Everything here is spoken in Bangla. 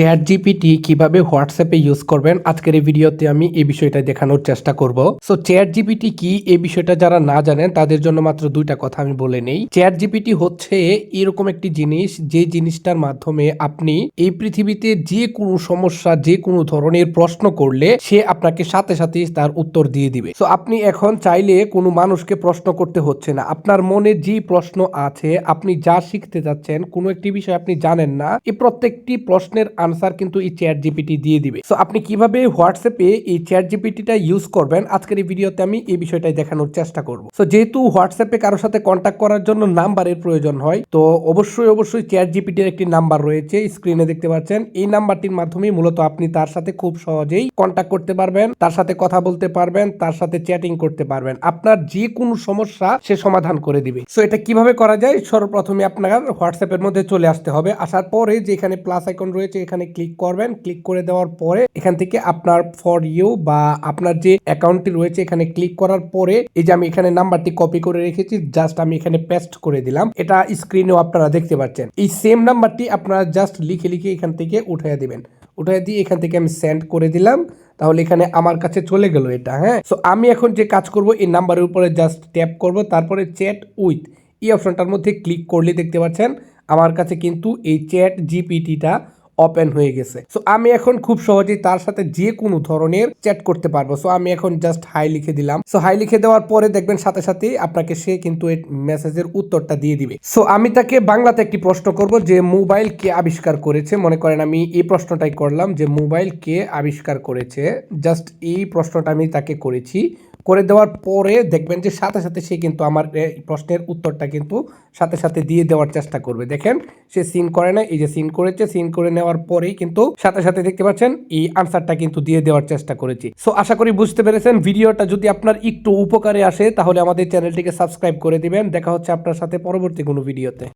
চ্যাট জিপিটি কীভাবে হোয়াটসঅ্যাপে ইউজ করবেন? আজকের এই ভিডিওতে আমি এই বিষয়টা দেখানোর চেষ্টা করব। সো চ্যাট জিপিটি কি? এই বিষয়টা যারা না জানেন, তাদের জন্য মাত্র দুইটা কথা আমি বলে নেই। চ্যাট জিপিটি হচ্ছে এরকম একটি জিনিস, যে জিনিসটার মাধ্যমে আপনি এই পৃথিবীতে যে কোনো সমস্যা, যে কোনো ধরনের প্রশ্ন করলে সে আপনাকে সাথে সাথে তার উত্তর দিয়ে দিবে। সো আপনি এখন চাইলে কোনো মানুষকে প্রশ্ন করতে হচ্ছে না। আপনার মনে যে প্রশ্ন আছে, আপনি যা শিখতে যাচ্ছেন, কোনো একটি বিষয় আপনি জানেন না, এই প্রত্যেকটি প্রশ্নের আনসার কিন্তু এই চ্যাট জিপিটি দিয়ে দিবে। সো আপনি কীভাবে হোয়াটসঅ্যাপে এই চ্যাট জিপিটিটা ইউজ করবেন? আজকের এই ভিডিওতে আমি এই বিষয়টাই দেখানোর চেষ্টা করব। সো যেহেতু হোয়াটসঅ্যাপে কারোর সাথে কন্ট্যাক্ট করার জন্য নাম্বারের প্রয়োজন হয়, তো অবশ্যই অবশ্যই চ্যাট জিপিটির একটি নাম্বার রয়েছে। স্ক্রিনে দেখতে পাচ্ছেন, এই নাম্বারটির মাধ্যমে মূলত আপনি তার সাথে খুব সহজেই কন্ট্যাক্ট করতে পারবেন, তার সাথে কথা বলতে পারবেন, তার সাথে চ্যাটিং করতে পারবেন। আপনার যে কোনো সমস্যা সে সমাধান করে দিবে। সো এটা কীভাবে করা যায়? সর্বপ্রথমে আপনার হোয়াটসঅ্যাপের মধ্যে চলে আসতে হবে। আসার পরে যে এখানে প্লাস আইকন রয়েছে, এখানে ক্লিক করবেন। ক্লিক করে দেওয়ার পরে এখান থেকে আপনার ফর ইউ বা আপনার যে অ্যাকাউন্টটি রয়েছে এখানে ক্লিক করার পরে এই যে আমি এখানে নাম্বারটি কপি করে রেখেছি জাস্ট আমি এখানে পেস্ট করে দিলাম। এটা স্ক্রিনেও আপনারা দেখতে পাচ্ছেন। এই সেম নাম্বারটি আপনারা জাস্ট লিখে লিখে এখান থেকে উঠিয়ে দিবেন। উঠিয়ে দিয়ে এখান থেকে আমি সেন্ড করে দিলাম। তাহলে এখানে আমার কাছে চলে গেল এটা হ্যাঁ? সো আমি এখন যে কাজ করব, এই নাম্বারের উপরে জাস্ট ট্যাপ করব। তারপরে চ্যাট উইথ এই অপশনটার মধ্যে ক্লিক করলে দেখতে পাচ্ছেন, আমার কাছে কিন্তু এই চ্যাট জিপিটিটা ওপেন হয়ে গেছে। সো আমি এখন খুব সহজেই তার সাথে যে কোনো ধরনের চ্যাট করতে পারব। সো আমি এখন জাস্ট হাই লিখে দিলাম। সো হাই লিখে দেওয়ার পরে দেখবেন সাথে সাথে আপনাকে সে কিন্তু এই মেসেজের উত্তরটা দিয়ে দিবে। সো আমি তাকে বাংলাতে একটি প্রশ্ন করব যে, মোবাইল কে আবিষ্কার করেছে? মনে করেন আমি এই প্রশ্নটাই করলাম যে, মোবাইল কে আবিষ্কার করেছে? জাস্ট এই প্রশ্নটা আমি তাকে করেছি। করে দেওয়ার পরে দেখবেন যে সাথে সাথে সে কিন্তু আমার প্রশ্নের উত্তরটা কিন্তু সাথে সাথে দিয়ে দেওয়ার চেষ্টা করবে। দেখেন, সে সিন করে না এই যে সিন করেছে, সিন করে নেওয়ার পরেই কিন্তু সাথে সাথে দেখতে পাচ্ছেন, এই আনসারটা কিন্তু দিয়ে দেওয়ার চেষ্টা করেছি। সো আশা করি বুঝতে পেরেছেন, ভিডিওটা যদি আপনার একটু উপকারে আসে, তাহলে আমাদের চ্যানেলটিকে সাবস্ক্রাইব করে দিবেন। দেখা হচ্ছে আপনার সাথে পরবর্তী কোনো ভিডিওতে।